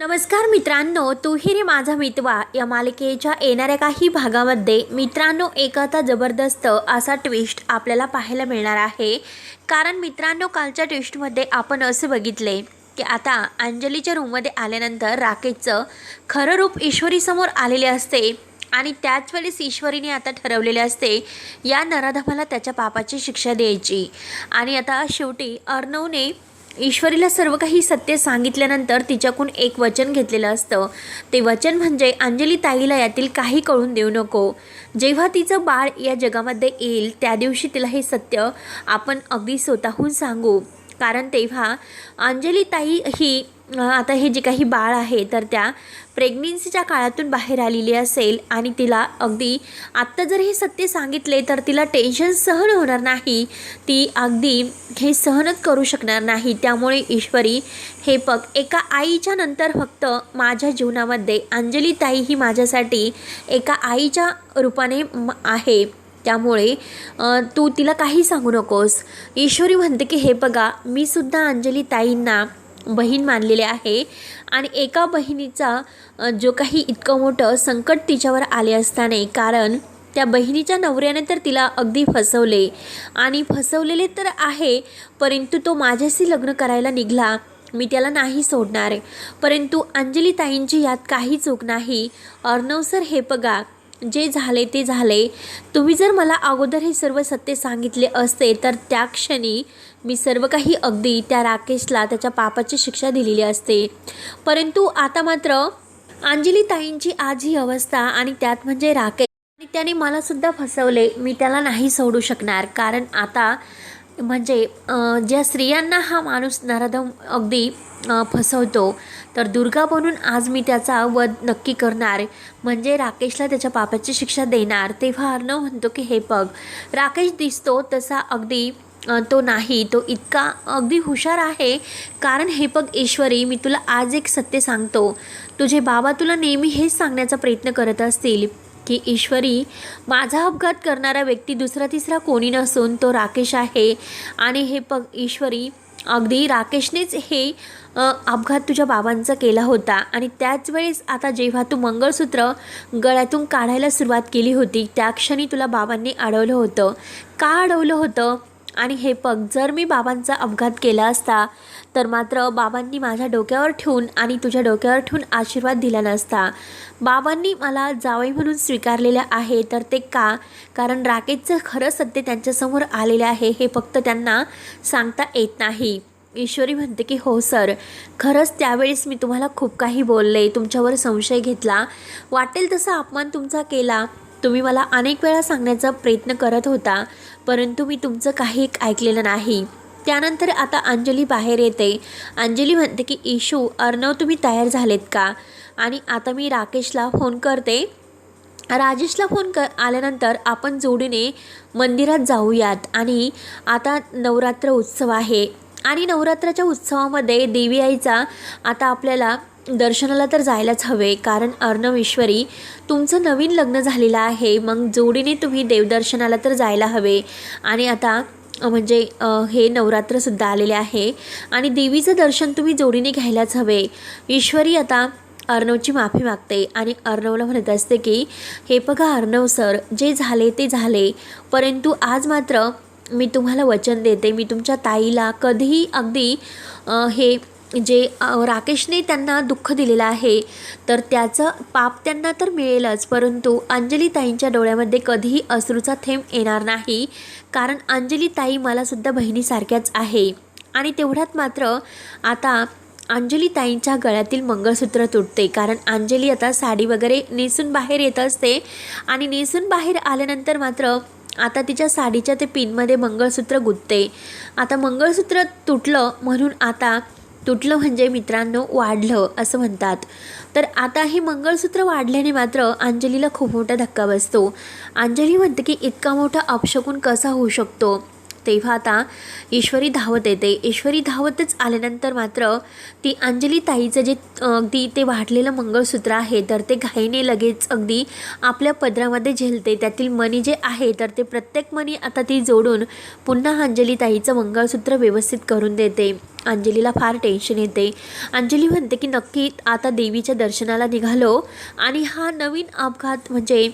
नमस्कार मित्रांनो तू ही रे माझा मितवा. या मालिकेच्या येणाऱ्या काही भागामध्ये मित्रांनो एक आता जबरदस्त असा ट्विस्ट आपल्याला पाहायला मिळणार आहे. कारण मित्रांनो कालच्या ट्विस्टमध्ये आपण असे बघितले की आता अंजलीच्या रूममध्ये आल्यानंतर राकेशचं खरं रूप ईश्वरीसमोर आलेले असते आणि त्याच वेळेस ईश्वरीने आता ठरवलेले असते या नराधमाला त्याच्या पापाची शिक्षा द्यायची. आणि आता शेवटी अर्णवने ईश्वरीला सर्व काही सत्य सांगितल्यानंतर तिच्याकडून एक वचन घेतलेलं असतं. ते वचन म्हणजे अंजली ताईला यातील काही कळून देऊ नको. जेव्हा तिचं बाळ या जगामध्ये येईल त्या दिवशी तिला हे सत्य आपण अगदी स्वतःहून सांगू. कारण तेव्हा अंजली ताई ही आता हे जे काही बाळ आहे तर त्या प्रेग्नेन्सीच्या काळातून बाहेर आलेली असेल आणि तिला अगदी आत्ता जर हे सत्य सांगितले तर तिला टेन्शन सहन होणार नाही. ती अगदी हे सहनच करू शकणार नाही. त्यामुळे ईश्वरी हे पग एका आईच्या नंतर फक्त माझ्या जीवनामध्ये अंजली ताई ही माझ्यासाठी एका आईच्या रूपाने आहे. त्यामुळे तू तिला काही सांगू नकोस. ईश्वरी म्हणते की हे बघा मी सुद्धा अंजली ताईंना बहीण मानलेले आहे. आणि एका बहिणीचा जो काही इतकं मोठं संकट तिच्यावर आले असताना कारण त्या बहिणीच्या नवऱ्याने तर तिला अगदी फसवले. आणि फसवलेले तर आहे परंतु तो माझ्याशी लग्न करायला निघाला. मी त्याला नाही सोडणार. परंतु अंजली ताईंची यात काही चूक नाही. अर्णव सर हे बघा जे झाले ते झाले. तुम्ही जर मला अगोदर हे सर्व सत्य सांगितले असते तर त्या क्षणी मी सर्व काही अगदी त्या राकेशला त्याच्या पापाची शिक्षा दिलेली असते. परंतु आता मात्र अंजली ताईंची आज ही अवस्था आणि त्यात म्हणजे राकेश आणि त्याने मलासुद्धा फसवले. मी त्याला नाही सोडू शकणार. कारण आता म्हणजे ज्या स्त्रियांना हा माणूस नराधम अगदी फसवतो तर दुर्गा बनून आज मी त्याचा वध नक्की करणार. म्हणजे राकेशला त्याच्या पापाची शिक्षा देणार. तेव्हा अर्णव म्हणतो की हे पग राकेश दिसतो तसा अगदी तो नाही तो इतका अगदी हुशार आहे. कारण हे बघ ईश्वरी मी तुला आज एक सत्य सांगतो. तुझे बाबा तुला नेहमी हेच सांगण्याचा प्रयत्न करत असतील की ईश्वरी माझा अपघात करणारा व्यक्ती दुसरा तिसरा कोणी नसून तो राकेश आहे. आणि हे बघ ईश्वरी अगदी राकेशनेच हे अपघात तुझ्या बाबांचा केला होता. आणि त्याच वेळेस आता जेव्हा तू मंगळसूत्र गळ्यातून काढायला सुरुवात केली होती त्या क्षणी तुला बाबांनी अडवलं होतं. का अडवलं होतं? आणि हे पग जर मी बाबांचा अपघात केला असता तर मात्र बाबांनी माझ्या डोक्यावर ठेवून आणि तुझ्या डोक्यावर ठेवून आशीर्वाद दिला नसता. बाबांनी मला जावई म्हणून स्वीकारलेलं आहे तर ते का? कारण राकेशचं खरं सत्य त्यांच्यासमोर आलेलं आहे हे फक्त त्यांना सांगता येत नाही. ईश्वरी म्हणते की हो सर. खरंच त्यावेळेस मी तुम्हाला खूप काही बोलले तुमच्यावर संशय घेतला. वाटेल तसा अपमान तुमचा केला. तुम्ही मला अनेक वेळा सांगण्याचा प्रयत्न करत होता. परंतु मी तुमचं काही ऐकलेलं नाही. त्यानंतर आता अंजली बाहेर येते. अंजली म्हणते की इशू अर्णव तुम्ही तयार झालेत का? आणि आता मी राकेशला फोन करते. राजेशला फोन क आल्यानंतर आपण जोडीने मंदिरात जाऊयात. आणि आता नवरात्र उत्सव आहे. आणि नवरात्राच्या उत्सवामध्ये देवी आईचा आता आपल्याला दर्शनाला तर जायलाच हवे कारण अर्णव ईश्वरी तुमचं नवीन लग्न झालेलं आहे. मग जोडीने तुम्ही देवदर्शनाला तर जायला हवे. आणि आता म्हणजे हे नवरात्रसुद्धा आलेले आहे. आणि देवीचं दर्शन तुम्ही जोडीने घ्यायलाच हवे. ईश्वरी आता अर्णवची माफी मागते आणि अर्णवला म्हणत असते की हे बघा अर्णव सर जे झाले ते झाले. परंतु आज मात्र मी तुम्हाला वचन देते. मी तुमच्या ताईला कधीही अगदी हे जे राकेशने त्यांना दुःख दिलेलं आहे तर त्याचं पाप त्यांना तर मिळेलच परंतु अंजलीताईंच्या डोळ्यामध्ये कधीही अश्रूचा थेंब येणार नाही कारण अंजली ताई मलासुद्धा बहिणीसारख्याच आहे. आणि तेवढ्यात मात्र आता अंजलीताईंच्या गळ्यातील मंगळसूत्र तुटते कारण अंजली आता साडी वगैरे नेसून बाहेर येत असते आणि नेसून बाहेर आल्यानंतर मात्र आता तिच्या साडीच्या ते पिनमध्ये मंगळसूत्र गुंतते. आता मंगळसूत्र तुटलं म्हणून आता तुटलं म्हणजे मित्रांनो वाढलं असं म्हणतात. तर आता हे मंगळसूत्र वाढल्याने मात्र अंजलीला खूप मोठा धक्का बसतो. अंजली म्हणते की इतका मोठा अपशकून कसा होऊ शकतो? तेव्हा आता ईश्वरी धावत येते. ईश्वरी धावतच आल्यानंतर मात्र ती अंजली ताईचं जे अगदी ते वाढलेलं मंगळसूत्र आहे तर ते घाईने लगेच अगदी आपल्या पदरामध्ये झेलते. त्यातील मणी जे आहे तर ते प्रत्येक मणी आता ती जोडून पुन्हा अंजली ताईचं मंगळसूत्र व्यवस्थित करून देते. अंजलीला फार टेन्शन येते. अंजली म्हणते की नक्की आता देवीच्या दर्शनाला निघालो आणि हा नवीन अपघात म्हणजे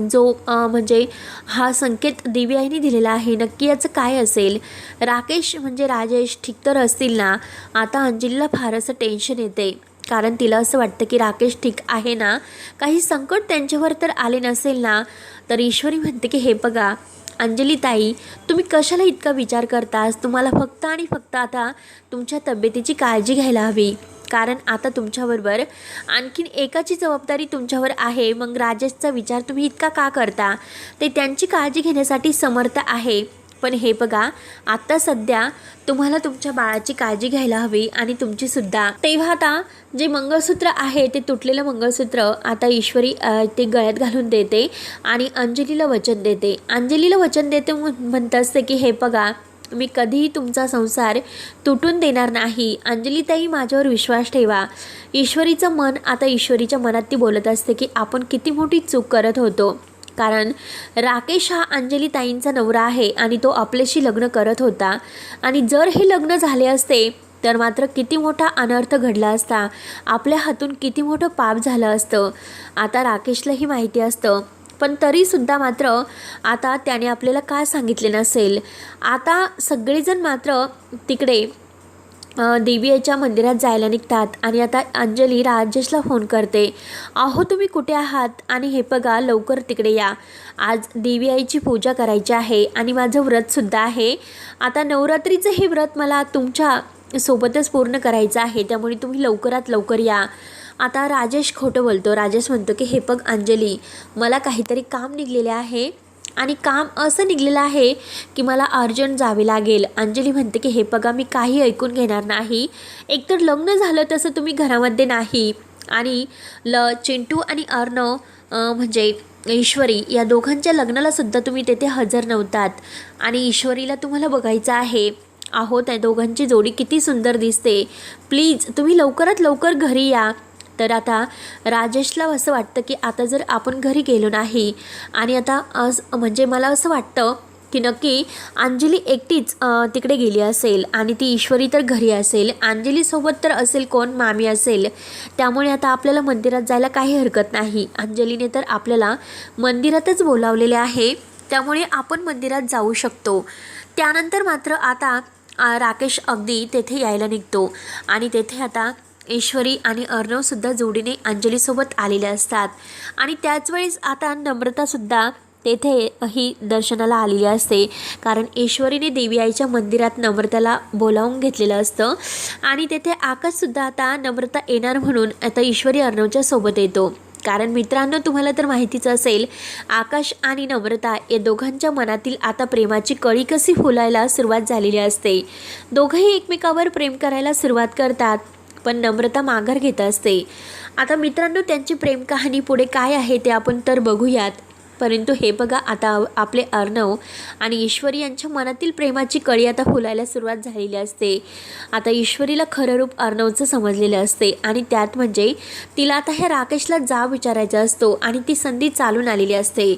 जो म्हणजे हा संकेत देवी दिलेला आहे नक्की याचं काय असेल? राकेश म्हणजे राजेश ठीक तर असतील ना? आता अंजलीला फारसं टेन्शन येते. कारण तिला असं वाटतं की राकेश ठीक आहे ना? काही संकट त्यांच्यावर तर आले नसेल ना? तर ईश्वरी म्हणते की हे बघा अंजली ताई तुम्ही कशाला इतका विचार करतास? तुम्हाला फक्त आणि फक्त आता तुमच्या तब्येतीची काळजी घ्यायला हवी. कारण आता तुमच्याबरोबर आणखीन एकाची जबाबदारी तुमच्यावर आहे. मग राजेशचा विचार तुम्ही इतका का करता? ते त्यांची काळजी घेण्यासाठी समर्थ आहे. पण हे बघा आता सध्या तुम्हाला तुमच्या बाळाची काळजी घ्यायला हवी आणि तुमचीसुद्धा तेव्हा आता जे मंगळसूत्र आहे ते तुटलेलं मंगळसूत्र आता ईश्वरी ते गळ्यात घालून देते आणि अंजलीला वचन देते. अंजलीला वचन देते म्हणत असते की हे बघा मी कधीही तुमचा संसार तुटून देणार नाही. अंजलीताई माझ्यावर विश्वास ठेवा. ईश्वरीचं मन आता ईश्वरीच्या मनात ती बोलत असते की आपण किती मोठी चूक करत होतो. कारण राकेश हा अंजलीताईंचा नवरा आहे आणि तो आपल्याशी लग्न करत होता. आणि जर हे लग्न झाले असते तर मात्र किती मोठा अनर्थ घडला असता. आपल्या हातून किती मोठं पाप झालं असतं. आता राकेशलाही माहिती असतं. पण तरीसुद्धा मात्र आता त्याने आपल्याला काय सांगितले नसेल? आता सगळेजण मात्र तिकडे देवी याच्या मंदिरात जायला निघतात आणि आता अंजली राजेशला फोन करते. अहो तुम्ही कुठे आहात? आणि हे बघा लवकर तिकडे या. आज देवी आईची पूजा करायची आहे आणि माझं व्रतसुद्धा आहे. आता नवरात्रीचं हे व्रत मला तुमच्या सोबतच पूर्ण करायचं आहे. त्यामुळे तुम्ही लवकरात लवकर या. आता राजेश खोटं बोलतो. राजेश म्हणतो की हे बघ अंजली मला काहीतरी काम निघलेले आहे आणि काम असं निघलेलं आहे की मला अर्जंट जावे लागेल. अंजली म्हणते की हे बघा मी काही ऐकून घेणार नाही. एकतर लग्न झालं तसं तुम्ही घरामध्ये नाही. आणि ल चिंटू आणि अर्णव म्हणजे ईश्वरी या दोघांच्या लग्नाला सुद्धा तुम्ही तेथे हजर नव्हतात. आणि ईश्वरीला तुम्हाला बघायचं आहे. आहो त्या दोघांची जोडी किती सुंदर दिसते. प्लीज तुम्ही लवकरात लवकर घरी या. तर आता राजेशला असं वाटतं की आता जर आपण घरी गेलो नाही आणि आता असं म्हणजे मला असं वाटतं की नक्की अंजली एकटीच तिकडे गेली असेल आणि ती ईश्वरी तर घरी असेल अंजलीसोबत तर असेल कोण? मामी असेल. त्यामुळे आता आपल्याला मंदिरात जायला काही हरकत नाही. अंजलीने तर आपल्याला मंदिरातच बोलावलेले आहे. त्यामुळे आपण मंदिरात जाऊ शकतो. त्यानंतर मात्र आता राकेश अगदी तेथे यायला निघतो. आणि तेथे आता ईश्वरी आणि अर्णवसुद्धा जोडीने अंजलीसोबत आलेले असतात. आणि त्याचवेळेस आता नम्रतासुद्धा तेथे ही दर्शनाला आलेली असते. कारण ईश्वरीने देवी आईच्या मंदिरात नम्रताला बोलावून घेतलेलं असतं. आणि तेथे आकाशसुद्धा आता नम्रता येणार म्हणून आता ईश्वरी अर्णवच्या सोबत येतो. कारण मित्रांनो तुम्हाला तर माहितीच असेल आकाश आणि नम्रता या दोघांच्या मनातील आता प्रेमाची कळी कशी फुलायला सुरुवात झालेली असते. दोघंही एकमेकावर प्रेम करायला सुरुवात करतात. पण नम्रता माघार घेत असते. आता मित्रांनो त्यांची प्रेमकहाणी पुढे काय आहे ते आपण तर बघूयात. परंतु हे बघा आता आपले अर्णव आणि ईश्वरी यांच्या मनातील प्रेमाची कळी आता फुलायला सुरुवात झालेली असते. आता ईश्वरीला खरं रूप अर्णवचं समजलेलं असते आणि त्यात म्हणजे तिला आता ह्या राकेशला जाब विचारायचा असतो आणि ती संधी चालून आलेली असते.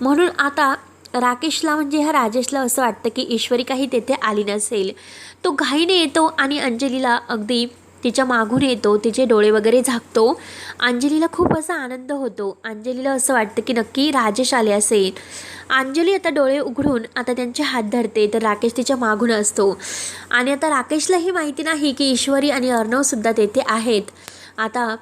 म्हणून आता राकेशला म्हणजे ह्या राजेशला असं वाटतं की ईश्वरी काही तेथे आली नसेल. तो घाईने येतो आणि अंजलीला अगदी तिच्या मागून येतो तिचे डोळे वगैरे झाकतो. अंजलीला खूप असा आनंद होतो. अंजलीला असं वाटतं की नक्की राजेश आले असेल. अंजली आता डोळे उघडून आता त्यांचे हात धरते तर राकेश तिच्या मागून असतो. आणि आता राकेशलाही माहिती नाही की ईश्वरी आणि अर्णवसुद्धा तेथे आहेत. आता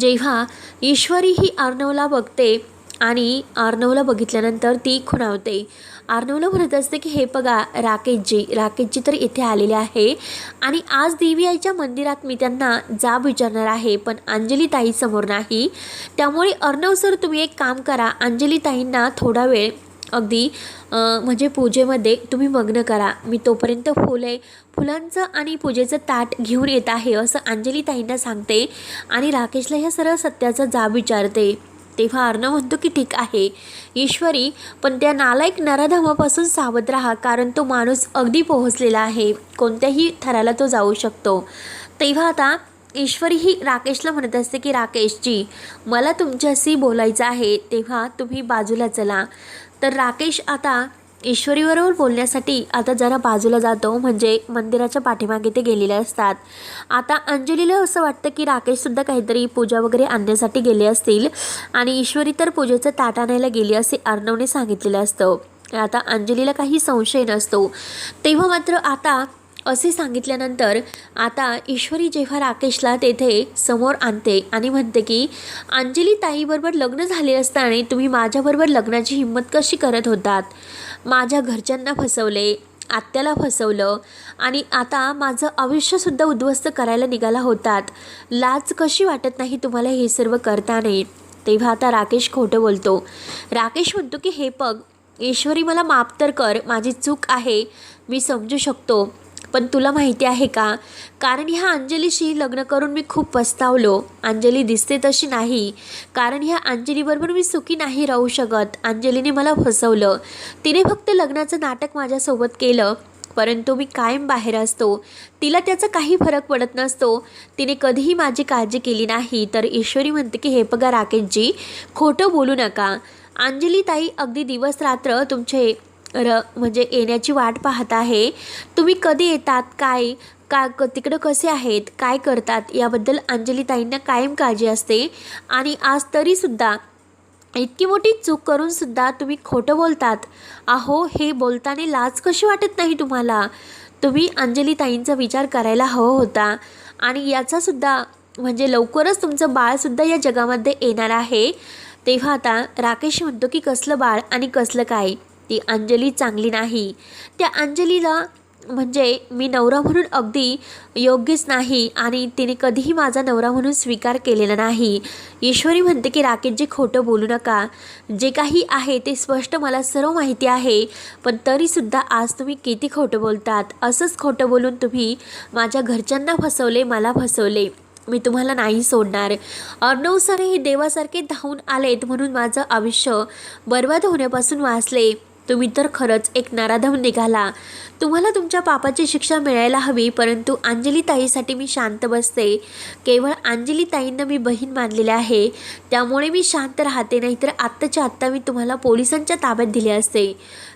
जेव्हा ईश्वरी ही अर्णवला बघते आणि अर्णवला बघितल्यानंतर ती खुणावते. अर्णवला म्हणत असते की हे बघा राकेशजी राकेशजी तर इथे आलेले आहे आणि आज देवी आईच्या मंदिरात मी त्यांना जाब विचारणार आहे पण अंजली ताई समोर नाही. त्यामुळे अर्णव सर तुम्ही एक काम करा अंजली ताईंना थोडा वेळ अगदी म्हणजे पूजेमध्ये तुम्ही मग्न करा. मी तोपर्यंत फुले फुलांचं आणि पूजेचं ताट घेऊन येत आहे असं अंजली ताईंना सांगते आणि राकेशला ह्या सर्व सत्याचा जाब विचारते. तेव्हा अर्णव म्हणतो की ठीक आहे. ईश्वरी पण त्या नालायक नराधमापासून सावध राहा कारण तो माणूस अगदी पोहोचलेला आहे. कोणत्याही थराला तो जाऊ शकतो. तेव्हा आता ईश्वरी ही राकेशला म्हणत असते की राकेशजी मला तुमच्याशी बोलायचं आहे. तेव्हा तुम्ही बाजूला चला. तर राकेश आता ईश्वरीबरोबर बोलण्यासाठी आता जरा बाजूला जातो म्हणजे मंदिराच्या पाठीमागे ते गेलेले असतात. आता अंजलीला असं वाटतं की राकेशसुद्धा काहीतरी पूजा वगैरे आणण्यासाठी गेले असतील आणि ईश्वरी तर पूजेचं ताट आणायला गेली असे अर्णवने सांगितलेलं असतं. आता अंजलीला काही संशय नसतो. तेव्हा मात्र आता असे सांगितल्यानंतर आता ईश्वरी जेव्हा राकेशला तेथे समोर आणते आणि म्हणते की अंजली ताईबरोबर लग्न झाले असताना तुम्ही माझ्याबरोबर लग्नाची हिंमत कशी करत होतात? माझ्या घरच्यांना फसवले आत्याला फसवलं आणि आता माझं आयुष्यसुद्धा उद्ध्वस्त करायला निघाला होतात. लाज कशी वाटत नाही तुम्हाला हे सर्व करताना? तेव्हा आता राकेश खोटं बोलतो. राकेश म्हणतो की हे पग ईश्वरी मला माफ तर कर माझी चूक आहे मी समजू शकतो. पण तुला माहिती आहे का? कारण ह्या अंजलीशी लग्न करून मी खूप पस्तावलो. अंजली दिसते तशी नाही. कारण ह्या अंजलीबरोबर मी सुखी नाही राहू शकत. अंजलीने मला फसवलं. तिने फक्त लग्नाचं नाटक माझ्यासोबत केलं. परंतु मी कायम बाहेर असतो. तिला त्याचा काही फरक पडत नसतो. तिने कधीही माझी काळजी केली नाही. तर ईश्वरी म्हणते की हे बघा राकेशजी खोटं बोलू नका. अंजली ताई अगदी दिवस रात्र तुमचे र म्हणजे येण्याची वाट पाहत आहे. तुम्ही कधी येतात? काय? का क तिकडं कसे आहेत? काय करतात? याबद्दल अंजलीताईंना कायम काळजी असते. आणि आज तरीसुद्धा इतकी मोठी चूक करूनसुद्धा तुम्ही खोटं बोलतात. अहो हे बोलताना लाज कशी वाटत नाही तुम्हाला? तुम्ही अंजलीताईंचा विचार करायला हवा होता. आणि याचासुद्धा म्हणजे लवकरच तुमचं बाळसुद्धा या जगामध्ये येणार आहे. तेव्हा आता राकेश म्हणतो की कसलं बाळ आणि कसलं काय? ती अंजली चांगली नाही. त्या अंजलीला म्हणजे मी नवरा म्हणून अगदी योग्यच नाही आणि तिने कधीही माझा नवरा म्हणून स्वीकार केलेला नाही. ईश्वरी म्हणते की राकेशजी खोटं बोलू नका. जे काही आहे ते स्पष्ट मला सर्व माहिती आहे पण तरीसुद्धा आज तुम्ही किती खोटं बोलतात? असंच खोटं बोलून तुम्ही माझ्या घरच्यांना फसवले मला फसवले. मी तुम्हाला नाही सोडणार. अर्णव सर हे देवासारखे धावून आलेत म्हणून माझं आयुष्य बर्बाद होण्यापासून वाचले. तुम्ही तर खरंच एक नराधम निघाला. तुम्हाला तुमच्या पापाची शिक्षा मिळायला हवी परंतु अंजली ताईसाठी मी शांत बसते. केवळ अंजली ताईंना मी बहीण मानलेले आहे. त्यामुळे मी शांत राहते नाहीतर आत्ताच्या आत्ता मी तुम्हाला पोलिसांच्या ताब्यात दिले असते.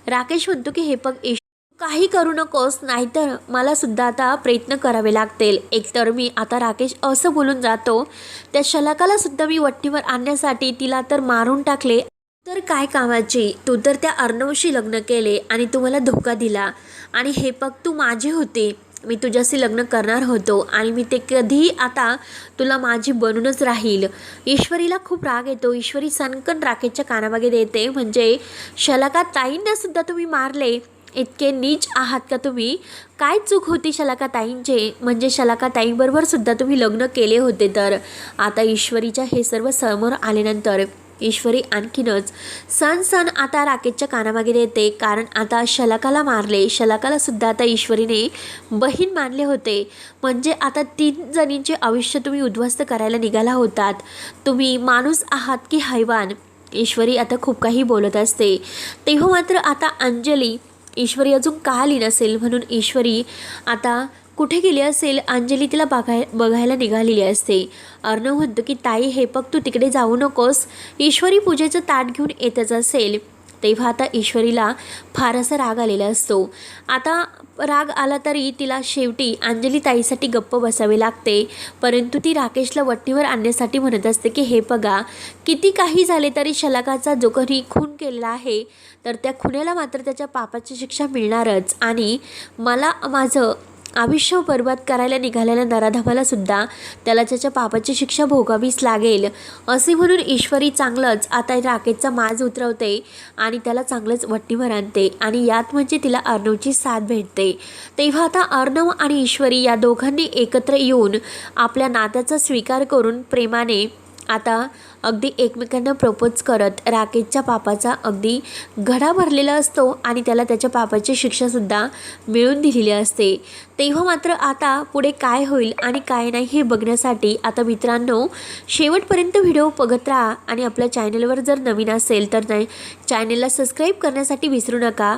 राकेश म्हणतो की हे पग ईश काही करू नकोस नाहीतर मला सुद्धा आता प्रयत्न करावे लागतील. एकतर मी आता राकेश असं बोलून जातो. त्या शलाकाला सुद्धा मी वट्टीवर आणण्यासाठी तिला तर मारून टाकले. तर काय कामाची? तू तर त्या अर्णवशी लग्न केले आणि तू मला धोका दिला. आणि हे पग तू माझे होते. मी तुझ्याशी लग्न करणार होतो आणि मी ते कधीही आता तुला माझी बनूनच राहील. ईश्वरीला खूप राग येतो. ईश्वरी सनकन राकेशच्या कानामागे देते. म्हणजे शलाका ताईंना सुद्धा तुम्ही मारले. इतके नीच आहात का तुम्ही? काय चूक होती शलाका ताईंचे? म्हणजे शलाका ताईंबरोबर सुद्धा तुम्ही लग्न केले होते तर. आता ईश्वरीच्या हे सर्व समोर आल्यानंतर ईश्वरी आणखीनच सण सण आता राकेशच्या कानामागे येते कारण आता शलाकाला मारले. शलाकाला सुद्धा आता ईश्वरीने बहीण मानले होते. म्हणजे आता तीन जणींचे आयुष्य तुम्ही उद्ध्वस्त करायला निघाला होतात. तुम्ही माणूस आहात की हैवान? ईश्वरी आता खूप काही बोलत असते. तेव्हा मात्र आता अंजली ईश्वरी अजून का आली नसेल म्हणून ईश्वरी आता कुठे गेली असेल? अंजली तिला बघाय बघायला निघालेली असते. अर्णव म्हणतो की ताई हे बघ तू तिकडे जाऊ नकोस. ईश्वरी पूजेचं ताट घेऊन येतच असेल. तेव्हा आता ईश्वरीला फारसा राग आलेला असतो. आता राग आला तरी तिला शेवटी अंजली ताईसाठी गप्प बसावे लागते. परंतु ती राकेशला वट्टीवर आणण्यासाठी म्हणत असते की हे बघा किती काही झाले तरी शलाकाचा जो कोणी खून केलेला आहे तर त्या खुन्याला मात्र त्याच्या पापाची शिक्षा मिळणारच. आणि मला माझं आयुष्य बर्बाद करायला निघालेल्या नराधमाला सुद्धा त्याला त्याच्या पापाची शिक्षा भोगावीच लागेल. असे म्हणून ईश्वरी चांगलंच आता राकेशचा माज उतरवते आणि त्याला चांगलंच वट्टीवर आणते आणि यात म्हणजे तिला अर्णवची साथ भेटते. तेव्हा आता अर्णव आणि ईश्वरी या दोघांनी एकत्र येऊन आपल्या नात्याचा स्वीकार करून प्रेमाने आता अगदी एकमेकांना प्रपोज करत राकेशच्या पापाचा अगदी घडा भरलेला असतो आणि त्याला त्याच्या पापाची शिक्षासुद्धा मिळून दिलेली असते. तेव्हा मात्र आता पुढे काय होईल आणि काय नाही हे बघण्यासाठी आता मित्रांनो शेवटपर्यंत व्हिडिओ बघत राहा आणि आपल्या चॅनलवर जर नवीन असेल तर नाही चॅनलला सबस्क्राईब करण्यासाठी विसरू नका.